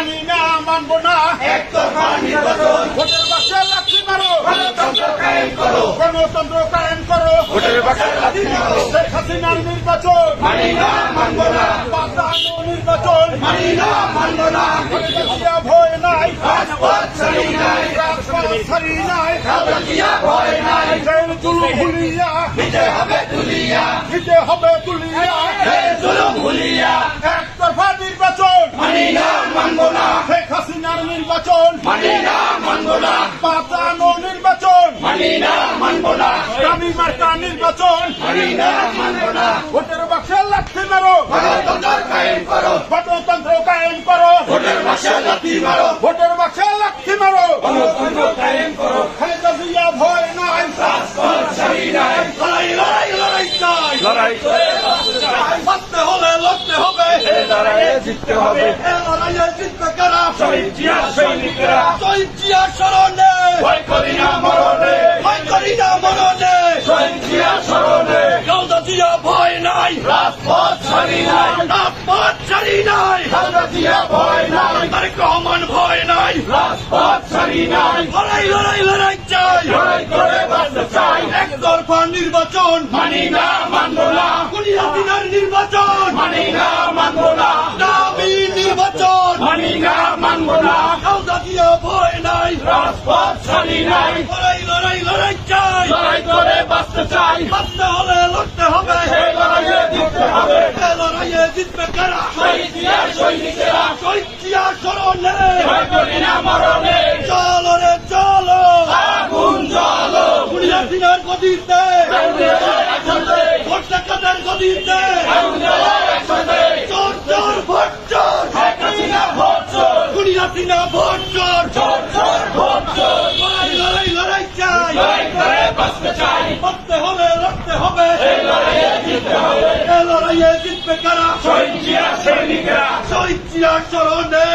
মানি না মানবো না। একতরফা নির্বাচন ভোটের বাক্সে লাঠি মারো। গণতন্ত্র কায়েম করো। গণতন্ত্র কায়েম করো। ভোটের বাক্সে লাথি মারো। শেখ হাসিনার নির্বাচন। মানি না মানবো না। বাঁচানো নির্বাচন। মানি না মানবো না। খালেদা ভয় নাই। রাজপথ ছাড়ি নাই। রাজপথ ছাড়ি নাই। খালেদা ভয় নাই। জেল জুলু ভুলিয়া বিজয় হবে তুলিয়া। দিতে হবে তুলিয়া এই জুলুম ভুলিয়া একতরফা নির্বাচন মানি না মানবো না। শেখ হাসিনার নির্বাচন। মানি না মানবো না। বাঁচানো নির্বাচন। মানি না মানবো না। দামি মার্কা নির্বাচন। মানি না মানবো না। ভোটের বাক্সে লাঠি মারো। গণতন্ত্র কায়েম করো। গণতন্ত্র কায়েম করো। ভোটের বাক্সে লাথি মারো। ভোটের বাক্সে লাঠি মারো। গণতন্ত্র কায়েম করো। খালেদা জিয়া ভয় নাই। রাজপথ ছাড়ি নাই। লড়াই লড়াই লড়াই লড়াই করে বাঁচতে হলে লড়তে হবে লড়াইয়ে জিততে হবে। লড়াইয়ে জিতবে কারা? শহীদ জিয়া সৈনিকরা শহীদ জিয়া স্মরণে। ভয় করি না মরণে। ভয় করি না মরণে। শহীদ জিয়া স্মরণে। খালেদা জিয়া ভয় নাই। রাজপথ ছাড়ি নাই। রাজপথ ছাড়ি নাই। খালেদা জিয়া ভয় নাই। তারেক রহমান ভয় নাই। রাজপথ ছাড়ি নাই। লড়াই লড়াই লড়াই চাই। লড়াই করে বাঁচতে চাই। একতরফা নির্বাচন। মানি না মানবো না। নির্বাচন। মানি না রাজপথ ছাড়ি নাই। লড়াই লড়াই লড়াই চাই। লড়াই করে বাঁচতে চাই। বাঁচতে হলে লড়তে হবে। এই লড়াইয়ে জিততে হবে। এ লড়াইয়ে জিতবে কারা? শহীদ জিয়া সৈনিকেরা শহীদ জিয়া স্মরণে। ভয় করি না মরণে। চলো রে চলো আগুন জ্বলো। কুড়িয়া দিনের গদিতে ভোট টাকাদের আগুন জ্বলো একসাথে চোর চোর ভোট চোর শেখ হাসিনা ভোট চোর কুড়িয়া ভোট চোর। চোর চোর ভোট চোর। লড়াই লড়াই চাই। লড়াই করে বাঁচতে চাই। বাঁচতে হবে লড়তে হবে। এই লড়াইয়ে জিততে হবে। এই লড়াইয়ে জিতবে কারা? শহীদ জিয়া সৈনিকরা। শহীদ জিয়া স্মরণে